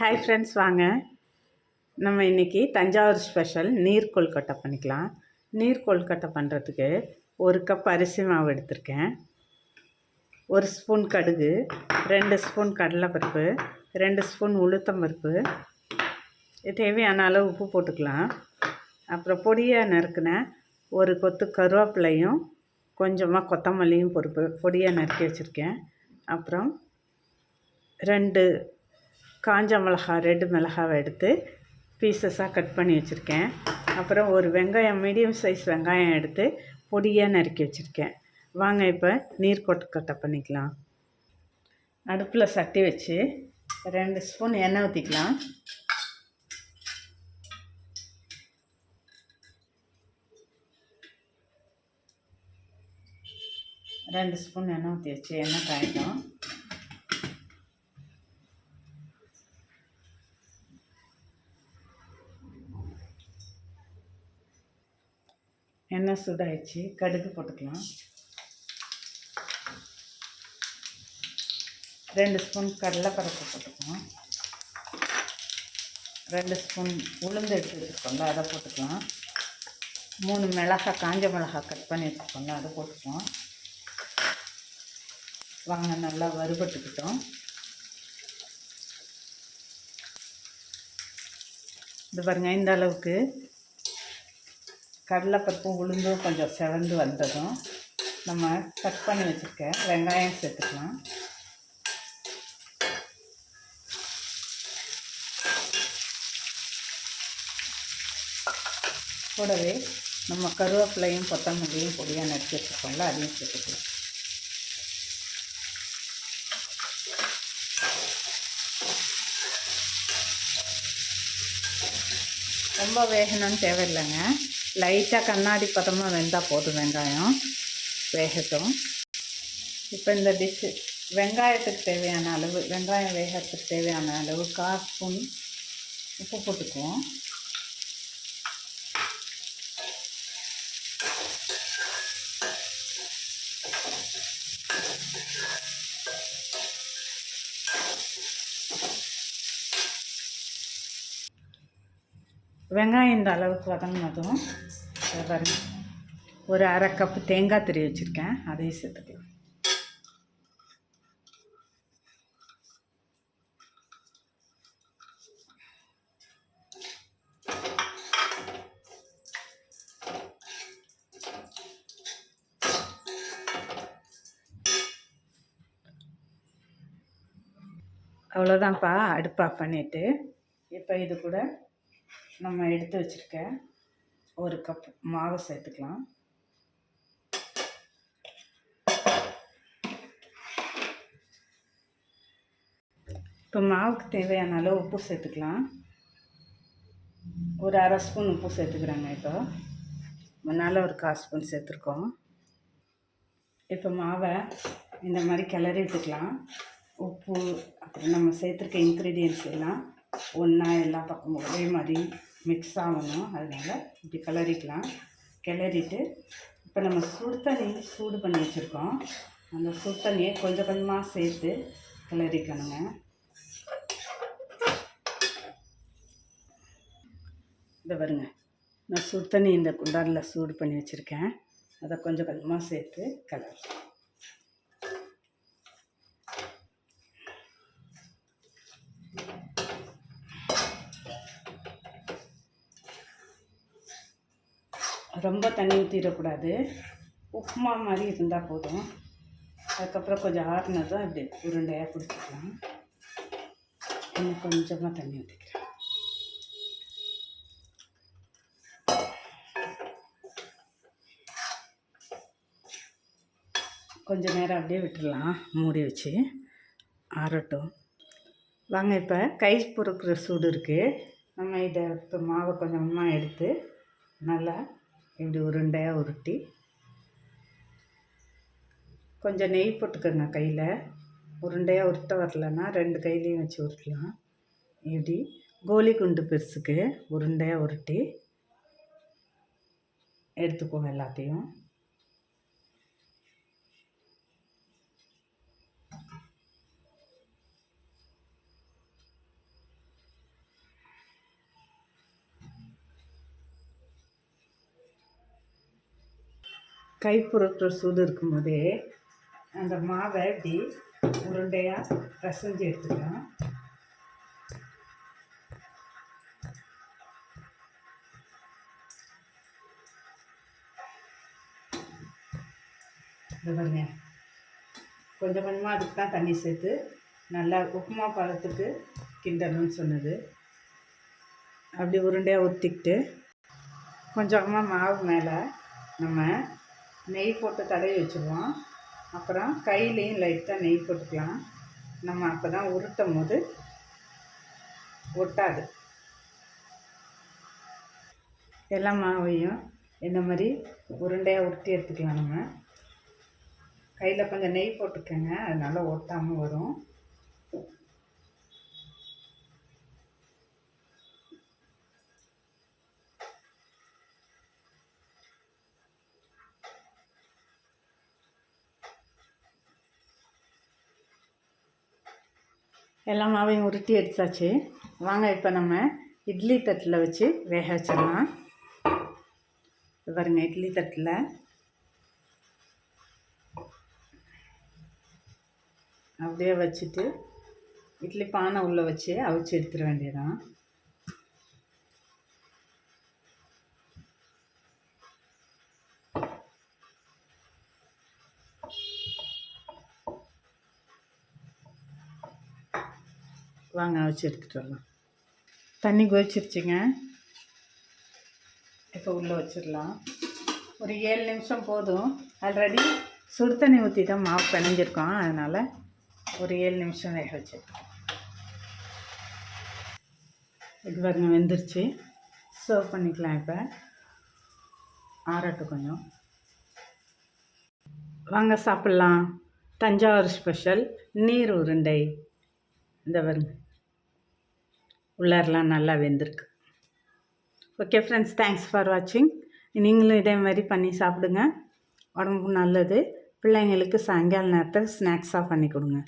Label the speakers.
Speaker 1: Hi friends வாங்க. நம்ம இன்றைக்கி தஞ்சாவூர் ஸ்பெஷல் நீர் கொழுக்கட்டை பண்ணிக்கலாம். நீர் கொழுக்கட்டை பண்ணுறதுக்கு ஒரு கப் அரிசி மாவு எடுத்திருக்கேன். ஒரு ஸ்பூன் கடுகு ரெண்டு ஸ்பூன் கடலைப்பருப்பு ரெண்டு ஸ்பூன் உளுத்தம்பருப்பு தேவையான அளவு உப்பு போட்டுக்கலாம். அப்புறம் பொடியாக நறுக்கின ஒரு கொத்து கருவேப்பிலையும் கொஞ்சமாக கொத்தமல்லியும் பொறுப்பு பொடியாக நறுக்கி வச்சுருக்கேன். அப்புறம் ரெண்டு காஞ்ச மிளகா ரெட்டு மிளகாவை எடுத்து பீசஸாக கட் பண்ணி வச்சுருக்கேன். அப்புறம் ஒரு வெங்காயம் மீடியம் சைஸ் வெங்காயம் எடுத்து பொடியாக நறுக்கி வச்சுருக்கேன். வாங்க இப்போ நீர் கொட்டக்கட்டை பண்ணிக்கலாம். அடுப்பில் சட்டி வச்சு ரெண்டு ஸ்பூன் எண்ணெய் ஊற்றிக்கலாம் ரெண்டு ஸ்பூன் எண்ணெய் ஊற்றி வச்சு எண்ணெய் காயிட்டோம். எண்ணெய் சூடாயிடுச்சு. கடுகு போட்டுக்கலாம். ரெண்டு ஸ்பூன் கடலைப்பருப்பு போட்டுக்கலாம். ரெண்டு ஸ்பூன் உளுந்து எடுத்து வச்சுருக்கோம்ல அதை போட்டுக்கலாம். மூணு மிளகா காஞ்ச மிளகா கட் பண்ணி வச்சுருக்கோம்ல அதை போட்டுக்கலாம். வாங்க நல்லா வறுபட்டுக்கிட்டோம். இது பாருங்கள் இந்த அளவுக்கு கடலைப்பருப்பும் உளுந்தும் கொஞ்சம் செவந்து வந்ததும் நம்ம கட் பண்ணி வச்சுருக்க வெங்காயம் சேர்த்துக்கலாம். கூடவே நம்ம கருவேப்பிலையும் கொத்தமல்லியும் பொடியாக நறுக்கி வச்சுருக்கோம்ல அதையும் சேர்த்துக்கலாம். ரொம்ப வேகணும்னு தேவையில்லைங்க. லைட்டாக கண்ணாடி பதமாக வெந்தால் போதும் வெங்காயம். வேகட்டும். இப்போ இந்த டிஷ்ஷு வெங்காயத்துக்கு தேவையான அளவு வெங்காயம் வேகத்துக்கு தேவையான அளவு கால் ஸ்பூன் உப்பு போட்டுக்குவோம். வெங்காயம் இந்த அளவுக்கு வதங்கினதும் பாருங்க. ஒரு அரை கப்பு தேங்காய் திரி வச்சுருக்கேன் அதையும் சேர்த்துக்கலாம். அவ்வளோதான்ப்பா அடுப்பாக பண்ணிவிட்டு இப்போ இது கூட நம்ம எடுத்து வச்சுருக்க ஒரு கப் மாவை சேர்த்துக்கலாம். இப்போ மாவுக்கு தேவையான அளவு உப்பு சேர்த்துக்கலாம். ஒரு அரை ஸ்பூன் உப்பு சேர்த்துக்கிறாங்க இப்போ. முன்னால் ஒரு கால் ஸ்பூன் சேர்த்துருக்கோம். இப்போ மாவை இந்த மாதிரி கிளறி விட்டுக்கலாம். உப்பு அப்புறம் நம்ம சேர்த்துருக்க இன்க்ரீடியன்ஸ் எல்லாம் ஒன்றா எல்லா பக்கமும் ஒரே மாதிரி மிக்ஸ் ஆகணும். அதனால் இப்படி கிளறிக்கலாம். கிளறிட்டு இப்போ நம்ம சுடு தண்ணி சூடு பண்ணி வச்சுருக்கோம். அந்த சுடு தண்ணியை கொஞ்சம் கொஞ்சமாக சேர்த்து கிளறிக்கணுங்க. இந்த வருங்க நான் சுடு தண்ணி இந்த குண்டாரில் சூடு பண்ணி வச்சுருக்கேன். அதை கொஞ்சம் கொஞ்சமாக சேர்த்து கலர் ரொம்ப தண்ணி ஊற்றிடக்கூடாது உப்புமா மாதிரி இருந்தால் போதும். அதுக்கப்புறம் கொஞ்சம் ஆறுனதும் இப்படி உருண்டையாக பிடிச்சிக்கலாம் இன்னும் கொஞ்சமாக தண்ணி ஊற்றிக்கிறேன் கொஞ்சம் நேரம் அப்படியே விட்டுடலாம். மூடி வச்சு ஆறட்டும். வாங்க இப்போ கை பொறுக்கிற சூடு இருக்குது நம்ம இதை இப்போ மாவை கொஞ்சமாக எடுத்து நல்லா இப்படி உருண்டையாக உருட்டி கொஞ்சம் நெய் போட்டுக்கோங்க கையில். உருண்டையாக உருட்ட வரலன்னா ரெண்டு கையிலையும் வச்சு உருட்டலாம். இப்படி கோலி குண்டு பெருசுக்கு உருண்டையாக உருட்டி எடுத்துக்குவோம் எல்லாத்தையும். கை சூடு இருக்கும்போதே அந்த மாவை இப்படி உருண்டையாக பிசைஞ்சு எடுத்துக்கலாம். இது பாருங்க. கொஞ்சம் கொஞ்சமாக அதுக்கு தான் தண்ணி சேர்த்து நல்லா உப்புமா பழத்துக்கு கிண்டணும்னு சொன்னது. அப்படி உருண்டையாக ஊற்றிக்கிட்டு கொஞ்சமாக மாவு மேலே நம்ம நெய் போட்டு தடவி வச்சுருவோம். அப்புறம் கையிலையும் லைட்டாக நெய் போட்டுக்கலாம். நம்ம அப்போ தான் உருட்டும் போது ஒட்டாது. எல்லா மாவையும் இந்த மாதிரி உருண்டையாக உருட்டி எடுத்துக்கலாம் நம்ம. கையில் கொஞ்சம் நெய் போட்டுக்கோங்க. அதனால் ஒட்டாமல் வரும். எல்லா மாவையும் உருட்டி எடுத்தாச்சு. வாங்க இப்போ நம்ம இட்லி தட்டில் வச்சு வேக வச்சிடலாம். பாருங்கள் இட்லி தட்டில். அப்படியே வச்சுட்டு இட்லி பானை உள்ளே வச்சு அவிச்சு எடுத்துட வேண்டியதான் வாங்க அவிச்சு எடுத்துகிட்டு வரலாம். தண்ணி கொதிச்சிருச்சுங்க. இப்போ உள்ளே வச்சிடலாம். ஒரு ஏழு நிமிஷம் போதும். ஆல்ரெடி சுடு தண்ணி ஊற்றி தான் மாவு பிணைஞ்சிருக்கோம். அதனால் ஒரு ஏழு நிமிஷம் வேக வச்சுருக்கோம் இது பாருங்க வெந்துருச்சு. சர்வ் பண்ணிக்கலாம் இப்போ. ஆறட்டும் கொஞ்சம். வாங்க சாப்பிட்லாம். தஞ்சாவூர் ஸ்பெஷல் நீர் உருண்டை. இந்த பாருங்க. உள்ளாரெலாம் நல்லா வெந்திருக்கு. ஓகே ஃப்ரெண்ட்ஸ் தேங்க்ஸ் ஃபார் வாட்சிங் நீங்களும் இதே மாதிரி பண்ணி சாப்பிடுங்க. உடம்புக்கு நல்லது. பிள்ளைங்களுக்கு சாயங்கால நேரத்தில் ஸ்நாக்ஸாக பண்ணி கொடுங்க.